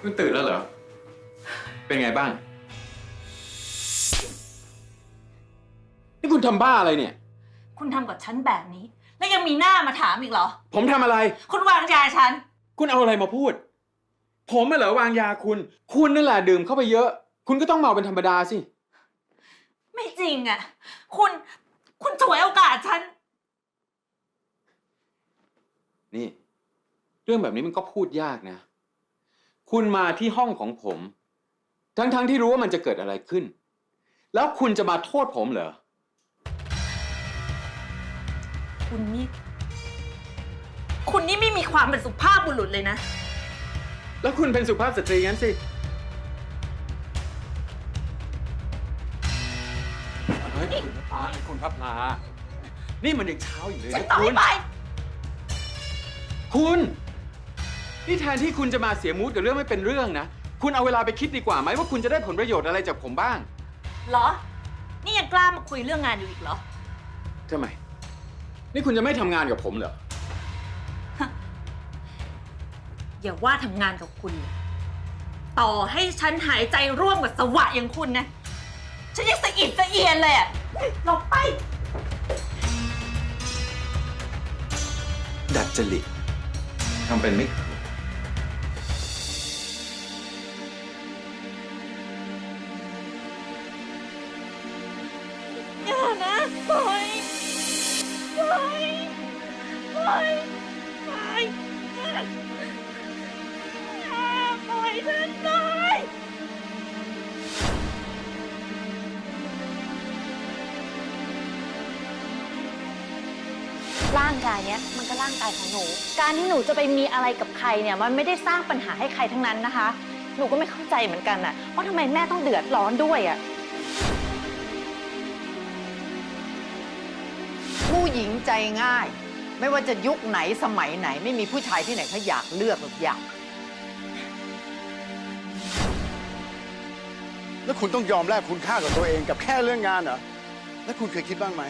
คุณตื่นแล้วเหรอ เป็นไงบ้าง นี่คุณทำบ้าอะไรเนี่ย คุณทำกับฉันแบบนี้ แล้วยังมีหน้ามาถามอีกเหรอ ผมทำอะไร คุณวางยาฉัน คุณเอาอะไรมาพูด ผมน่ะเหรอวางยาคุณ คุณนั่นแหละดื่มเข้าไปเยอะ คุณก็ต้องเมาเป็นธรรมดาสิ ไม่จริงอะ คุณ คุณฉวยโอกาสฉัน นี่ เรื่องแบบนี้มันก็พูดยากนะ คุณมาที่ห้องของผม ทั้งๆที่รู้ว่ามันจะเกิดอะไรขึ้น แล้วคุณจะมาโทษผมเหรอ คุณนี่คุณนี่ไม่มีความเป็นสุภาพบุรุษเลยนะ แล้วคุณเป็นสุภาพสตรีงั้นสิเฮ้ยคุณพาคุณพับลานี่มันยังเช้าอยู่เลยฉันนะต่อคุให้ณ ไป คุณ นี่แทนที่คุณจะมาเสียมูดกับเรื่องไม่เป็นเรื่องนะ คุณเอาเวลาไปคิดดีกว่าไหมว่าคุณจะได้ผลประโยชน์อะไรจากผมบ้างเหรอ นี่ยังกล้ามาคุยเรื่องงานอยู่อีกเหรอ ทำไม นี่คุณจะไม่ทำงานกับผมเหรอ อย่าว่าทำงานกับคุณเลยต่อให้ฉันหายใจร่วมกับสวะอย่างคุณนะ ฉันยังสะอิดสะเอียนเลยอะหลบไป ดัดจริตทำเป็นไม่ ปล่อยปล่อยปล่อยปล่อยปล่อยฉันหน่อยร่างกายเนี้ยมันก็ร่างกายของหนู การที่หนูจะไปมีอะไรกับใครเนี่ยมันไม่ได้สร้างปัญหาให้ใครทั้งนั้นนะคะ หนูก็ไม่เข้าใจเหมือนกันอะว่าทำไมแม่ต้องเดือดร้อนด้วยอะ ผู้หญิงใจง่าย ไม่ว่าจะยุคไหนสมัยไหน ไม่มีผู้ชายที่ไหนเขาอยากเลือกหรอกอยาก แล้วคุณต้องยอมแลกคุณค่ากับตัวเองกับแค่เรื่องงานเหรอ แล้วคุณเคยคิดบ้างไหม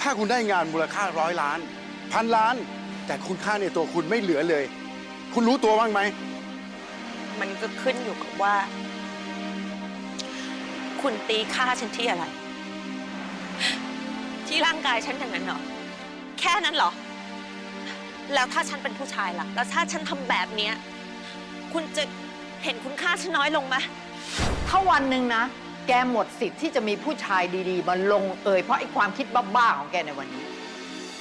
ถ้าคุณได้งานมูลค่าร้อยล้าน พันล้าน แต่คุณค่าในตัวคุณไม่เหลือเลย คุณรู้ตัวบ้างไหม มันก็ขึ้นอยู่กับว่า คุณตีค่าฉันที่อะไรที่ ร่างกายฉันอย่างนั้นเหรอ แค่นั้นเหรอ แล้วถ้าฉันเป็นผู้ชายล่ะ แล้วถ้าฉันทำแบบเนี้ยคุณจะเห็นคุณค่าฉันน้อยลงไหมถ้าวันหนึ่งนะ แกหมดสิทธิ์ที่จะมีผู้ชายดีๆ มาลงเอยเพราะไอ้ความคิดบ้าๆของแกในวันนี้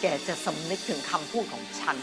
แกจะสำนึกถึงคำพูดของฉัน